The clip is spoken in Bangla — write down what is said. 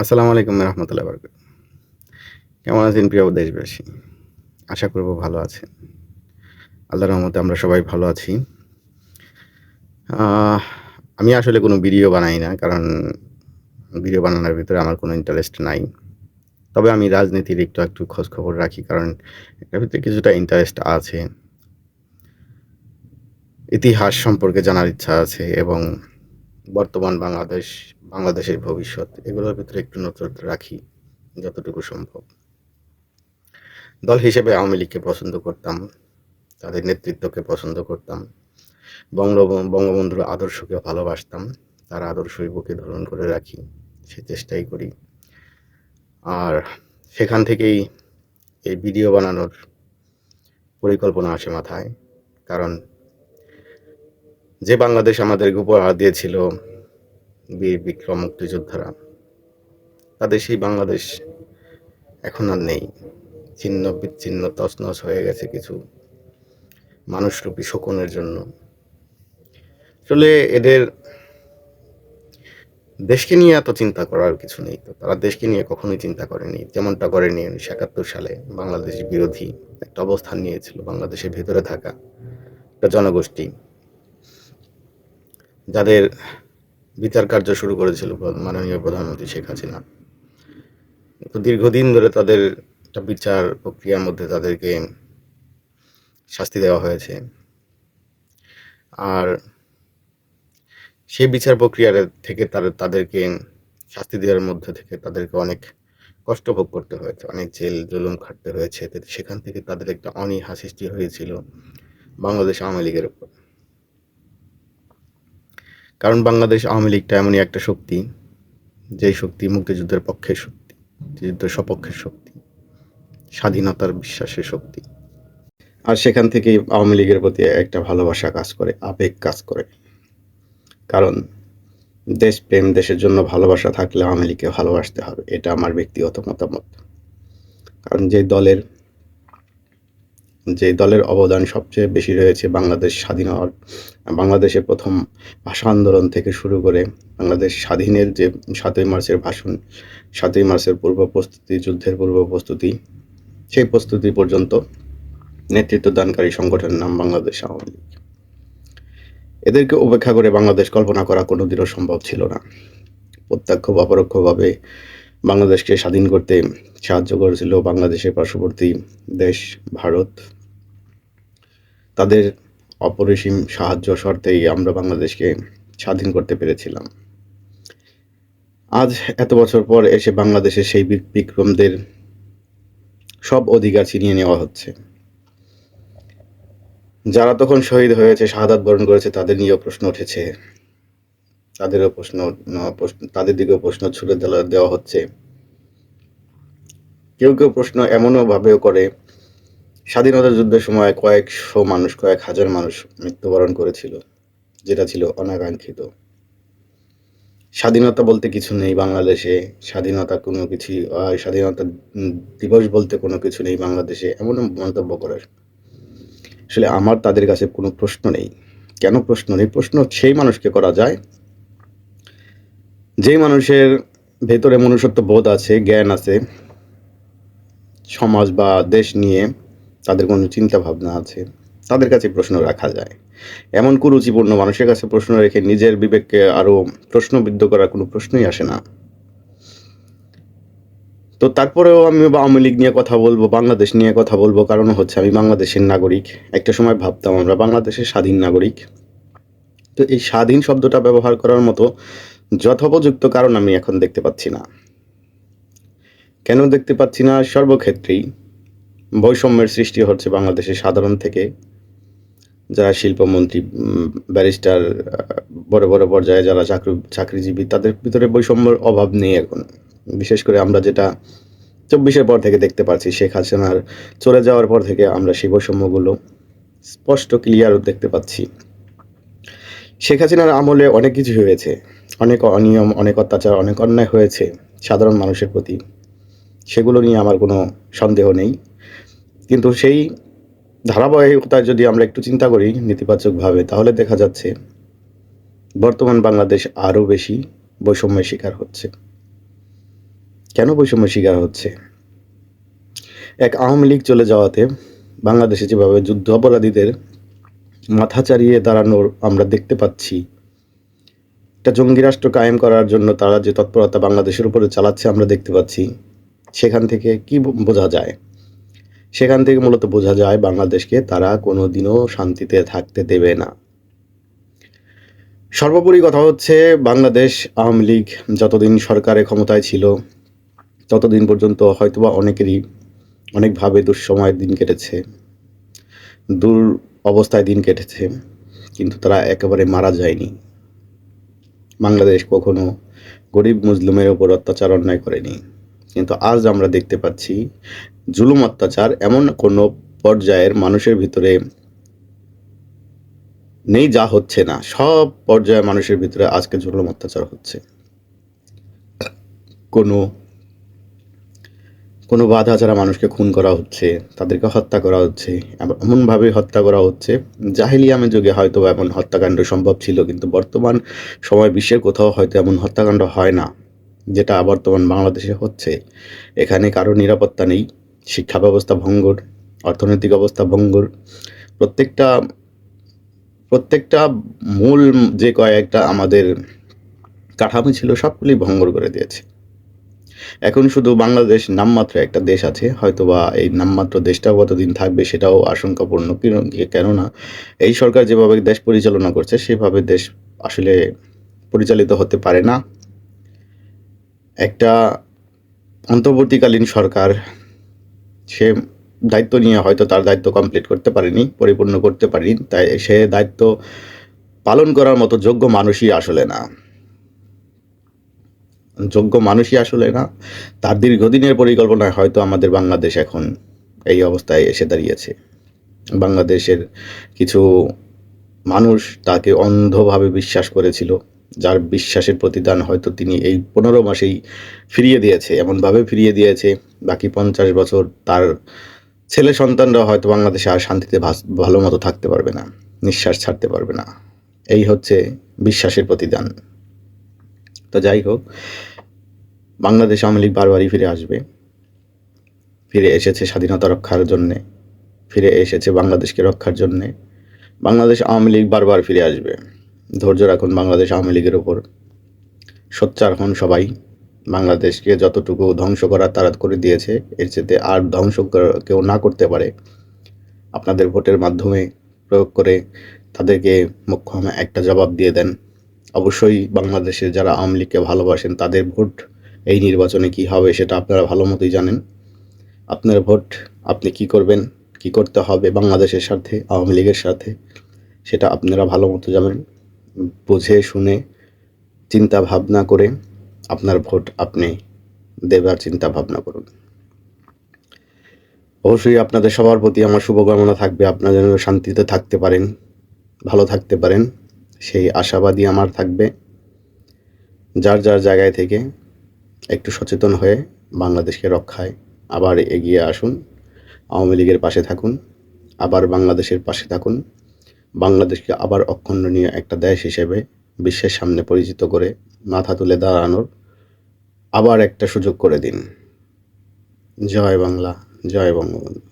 আসসালামু আলাইকুম রহমতুল্লাহ বরকাত। কেমন আছেন প্রিয় দেশবাসী? আশা করব ভালো আছেন। আল্লাহ রহমতে আমরা সবাই ভালো আছি। আমি আসলে কোনো ভিডিও বানাই না, কারণ ভিডিও বানানোর ভিতরে আমার কোনো ইন্টারেস্ট নাই। তবে আমি রাজনীতির একটু একটু খোঁজ খবর রাখি, কারণ এটার ভিতরে কিছুটা ইন্টারেস্ট আছে। ইতিহাস সম্পর্কে জানার ইচ্ছা আছে এবং বর্তমান বাংলাদেশ বাংলাদেশের ভবিষ্যৎ, এগুলোর ভিতরে একটু নজর রাখি যতটুকু সম্ভব। দল হিসেবে আওয়ামী লীগকে পছন্দ করতাম, তাদের নেতৃত্বকে পছন্দ করতাম, বঙ্গ, বঙ্গবন্ধুর আদর্শকে ভালোবাসতাম, তার আদর্শই বুকে ধারণ করে রাখি, সে চেষ্টাই করি। আর সেখান থেকেই এই ভিডিও বানানোর পরিকল্পনা আসে মাথায়, কারণ যে বাংলাদেশ আমাদের উপহার দিয়েছিল বীর বিক্রম মুক্তিযোদ্ধারা। তাদের সেই বাংলাদেশ এখন আর নেই। ছিন্ন বিচ্ছিন্ন তছনছ হয়ে গেছে কিছু মানুষরূপী শকুনের জন্য। আসলে এদের দেশকে নিয়ে এত চিন্তা করার কিছু নেই তো। তারা দেশকে নিয়ে কখনোই চিন্তা করেনি। যেমনটা করেনি উনিশশো একাত্তর সালে বাংলাদেশ বিরোধী একটা অবস্থান নিয়েছিল বাংলাদেশের ভেতরে থাকা একটা জনগোষ্ঠী। যাদের বিচার কার্য শুরু করেছিল মাননীয় প্রধানমন্ত্রী শেখ হাসিনা। তো দীর্ঘদিন ধরে তাদের একটা বিচার প্রক্রিয়ার মধ্যে তাদেরকে শাস্তি দেওয়া হয়েছে। আর সেই বিচার প্রক্রিয়ার থেকে তাদের তাদেরকে শাস্তি দেওয়ার মধ্যে থেকে তাদেরকে অনেক কষ্ট ভোগ করতে হয়েছে। অনেক জেল জুলুম খাটতে হয়েছে। সেখান থেকে তাদের একটা অনীহা সৃষ্টি হয়েছিল বাংলাদেশ আওয়ামী লীগের উপর। কারণ বাংলাদেশ আওয়ামী লীগটা এমনই একটা শক্তি, যেই শক্তি মুক্তিযুদ্ধের পক্ষের শক্তি, মুক্তিযুদ্ধের সপক্ষের শক্তি, স্বাধীনতার বিশ্বাসের শক্তি। আর সেখান থেকেই আওয়ামী লীগের প্রতি একটা ভালোবাসা কাজ করে, আবেগ কাজ করে। কারণ দেশপ্রেম দেশের জন্য ভালোবাসা থাকলে আওয়ামী লীগকে ভালোবাসতে হবে, এটা আমার ব্যক্তিগত মতামত। কারণ যে দলের যে দলের অবদান সবচেয়ে বেশি রয়েছে বাংলাদেশ স্বাধীন হওয়ার, বাংলাদেশের প্রথম ভাষা আন্দোলন থেকে শুরু করে বাংলাদেশ স্বাধীনের যে সাতই মার্চের ভাষণ, সাতই মার্চের পূর্ব প্রস্তুতি, যুদ্ধের পূর্ব প্রস্তুতি, সেই প্রস্তুতি পর্যন্ত নেতৃত্ব দানকারী সংগঠনের নাম বাংলাদেশ আওয়ামী লীগ। এদেরকে উপেক্ষা করে বাংলাদেশ কল্পনা করা কোনোদিনও সম্ভব ছিল না। প্রত্যক্ষ বা পরোক্ষভাবে বাংলাদেশকে স্বাধীন করতে সাহায্য করেছিল বাংলাদেশের পার্শ্ববর্তী দেশ ভারত। তাদের অপরিসীম সাহায্য শর্তেই আমরা বাংলাদেশকে স্বাধীন করতে পেরেছিলাম। আজ এত বছর পর এসে বাংলাদেশের সেই বিক্রমদের সব অধিকার ছিনিয়ে নেওয়া হচ্ছে। যারা তখন শহীদ হয়েছে, শাহাদাত বরণ করেছে, তাদের নিয়েও প্রশ্ন উঠেছে। তাদেরও প্রশ্ন তাদের দিকেও প্রশ্ন ছুড়ে দেওয়া- হচ্ছে। কেউ কেউ প্রশ্ন এমনও ভাবেও করে স্বাধীনতা যুদ্ধের সময় কয়েকশো মানুষ, কয়েক হাজার মানুষ মৃত্যুবরণ করেছিল, যেটা ছিল অনাকাঙ্ক্ষিত। স্বাধীনতা বলতে কিছু নেই বাংলাদেশে, স্বাধীনতা কোনো কিছু স্বাধীনতা দিবস বলতে কোনো কিছু নেই বাংলাদেশে, এমন মন্তব্য করার। আসলে আমার তাদের কাছে কোনো প্রশ্ন নেই। কেন প্রশ্ন নেই? প্রশ্ন সেই মানুষকে করা যায় যেই মানুষের ভেতরে মনুষ্যত্ব বোধ আছে, জ্ঞান আছে, সমাজ বা দেশ নিয়ে তাদের কোনো চিন্তা ভাবনা আছে, তাদের কাছে প্রশ্ন রাখা যায়। এমন কুরুচিপূর্ণ মানুষের কাছে প্রশ্ন রেখে নিজের বিবেককে আরও প্রশ্নবিদ্ধ করার কোনো প্রশ্নই আসে না। তো তারপরেও আমি আওয়ামী লীগ নিয়ে কথা বলব, বাংলাদেশ নিয়ে কথা বলব, কারণ হচ্ছে আমি বাংলাদেশের নাগরিক। একটা সময় ভাবতাম আমরা বাংলাদেশের স্বাধীন নাগরিক। তো এই স্বাধীন শব্দটা ব্যবহার করার মতো যথোপযুক্ত কারণ আমি এখন দেখতে পাচ্ছি না। কেন দেখতে পাচ্ছি না? সর্বক্ষেত্রেই বৈষম্যের সৃষ্টি হচ্ছে বাংলাদেশের সাধারণ থেকে। যারা শিল্পমন্ত্রী ব্যারিস্টার বড় বড় পর্যায়ে যারা চাকরি, চাকরিজীবী, তাদের ভিতরে বৈষম্যের অভাব নেই এখন। বিশেষ করে আমরা যেটা চব্বিশের পর থেকে দেখতে পাচ্ছি, শেখ হাসিনার চলে যাওয়ার পর থেকে আমরা সেই বৈষম্যগুলো স্পষ্ট ক্লিয়ার দেখতে পাচ্ছি। শেখ হাসিনার আমলে অনেক কিছু হয়েছে। অনেক অনিয়ম, অনেক অত্যাচার, অনেক অন্যায় হয়েছে সাধারণ মানুষের প্রতি। সেগুলো নিয়ে আমার কোনো সন্দেহ নেই। কিন্তু সেই ধারাবাহিকতায় যদি আমরা একটু চিন্তা করি নেতিবাচকভাবে, তাহলে দেখা যাচ্ছে বর্তমান বাংলাদেশ আরও বেশি বৈষম্যের শিকার হচ্ছে। কেন বৈষম্যের শিকার হচ্ছে? এক আওয়ামী লীগ চলে যাওয়াতে বাংলাদেশে যেভাবে যুদ্ধ অপরাধীদের মাথা চাড়িয়ে দাঁড়ানোর আমরা দেখতে পাচ্ছি। একটা জঙ্গি রাষ্ট্র কায়েম করার জন্য তারা যে তৎপরতা বাংলাদেশের উপরে চালাচ্ছে আমরা দেখতে পাচ্ছি। সেখান থেকে কি বোঝা যায়? সেখান থেকে মূলত বোঝা যায় বাংলাদেশকে তারা কোনো দিনও শান্তিতে থাকতে দেবে না। সর্বোপরি কথা হচ্ছে বাংলাদেশ আওয়ামী লীগ যতদিন সরকারে ক্ষমতায় ছিল, ততদিন পর্যন্ত হয়তোবা অনেকেরই অনেকভাবে দুঃসময়ের দিন কেটেছে। দূর অবস্থায় দিন কেটেছে, কিন্তু তারা একেবারে মারা যায়নি। বাংলাদেশ কখনো গরিব মুসলিমের ওপর অত্যাচার অন্যায় করেনি। কিন্তু আজ আমরা দেখতে পাচ্ছি, জুলুম অত্যাচার এমন কোনো পর্যায়ের মানুষের ভিতরে নেই, যা হচ্ছে না। সব পর্যায়ে মানুষের ভিতরে আজকে জুলুম অত্যাচার হচ্ছে। কোনো কোনো বাধা ছাড়া মানুষকে খুন করা হচ্ছে, তাদেরকে হত্যা করা হচ্ছে, এমন- এমনভাবে হত্যা করা হচ্ছে। জাহিলিয়ামের যুগে হয়তো এমন হত্যাকাণ্ড সম্ভব ছিল, কিন্তু বর্তমান সময় বিশ্বের কোথাও হয়তো এমন হত্যাকাণ্ড হয় না, যেটা বর্তমান বাংলাদেশে হচ্ছে। এখানে কারও নিরাপত্তা নেই, শিক্ষা ব্যবস্থা ভঙ্গুর, অর্থনৈতিক অবস্থা ভঙ্গুর। প্রত্যেকটা প্রত্যেকটা মূল যে কয়েকটা আমাদের কাঠামো ছিল, সবগুলি ভঙ্গুর করে দিয়েছে। এখন শুধু বাংলাদেশ নামমাত্র একটা দেশ আছে, হয়তোবা এই নামমাত্র দেশটাও কতদিন থাকবে সেটাও আশঙ্কাপূর্ণ। কেননা, এই সরকার যেভাবে দেশ পরিচালনা করছে, সেভাবে দেশ আসলে পরিচালিত হতে পারে না। একটা অন্তর্বর্তীকালীন সরকার, সে দায়িত্ব নিয়ে হয়তো তার দায়িত্ব কমপ্লিট করতে পারেনি, পরিপূর্ণ করতে পারেনি, তাই সে দায়িত্ব পালন করার মতো যোগ্য মানুষই আসলে না। যোগ্য মানুষই আসলে না, তার দীর্ঘদিনের পরিকল্পনায় হয়তো আমাদের বাংলাদেশ এখন এই অবস্থায় এসে দাঁড়িয়েছে। বাংলাদেশের কিছু মানুষ তাকে অন্ধভাবে বিশ্বাস করেছিল, যার বিশ্বাসের প্রতিদান হয়তো তিনি এই পনেরো মাসেই ফিরিয়ে দিয়েছে, এমনভাবে ফিরিয়ে দিয়েছে, বাকি পঞ্চাশ বছর তার ছেলে সন্তানরা হয়তো বাংলাদেশে আর শান্তিতে ভালো মতো থাকতে পারবে না, নিঃশ্বাস ছাড়তে পারবে না। এই হচ্ছে বিশ্বাসের প্রতিদান। তো যাই হোক, বাংলাদেশ আওয়ামী লীগ বারবারই ফিরে আসবে। ফিরে এসেছে স্বাধীনতা রক্ষার জন্যে, ফিরে এসেছে বাংলাদেশকে রক্ষার জন্যে। বাংলাদেশ আওয়ামী লীগ বারবার ফিরে আসবে। ধৈর্য রাখুন বাংলাদেশ আওয়ামী লীগের ওপর সোচ্চার হন সবাই। বাংলাদেশকে যতটুকু ধ্বংস করার তারা করে দিয়েছে, এর চেয়ে আর ধ্বংস কেউ না করতে পারে। আপনাদের ভোটের মাধ্যমে প্রয়োগ করে তাদেরকে মুখ্যম একটা জবাব দিয়ে দেন। অবশ্যই বাংলাদেশের যারা আওয়ামী লীগকে ভালোবাসেন, তাদের ভোট এই নির্বাচনে কি হবে সেটা আপনারা ভালো মতোই জানেন। আপনার ভোট আপনি কি করবেন, কি করতে হবে বাংলাদেশের সাথে আওয়ামী লীগের সাথে সেটা আপনারা ভালো মতো জানেন। বুঝে, শুনে চিন্তা ভাবনা করে আপনার ভোট আপনি দেবার চিন্তা ভাবনা করুন। অবশ্যই আপনাদের সবার প্রতি আমার শুভকামনা থাকবে। আপনারা যেন শান্তিতে থাকতে পারেন, ভালো থাকতে পারেন। সেই আশাবাদী আমার থাকবে। যার যার জায়গায় থেকে একটু সচেতন হয়ে বাংলাদেশকে রক্ষায় আবার এগিয়ে আসুন, আওয়ামী লীগের পাশে থাকুন, আবার বাংলাদেশের পাশে থাকুন, বাংলাদেশকে আবার অখণ্ডনীয় একটা দেশ হিসেবে বিশ্বের সামনে পরিচিত করে মাথা তুলে দাঁড়ানোর আবার একটা সুযোগ করে দিন। জয় বাংলা, জয় বঙ্গবন্ধু।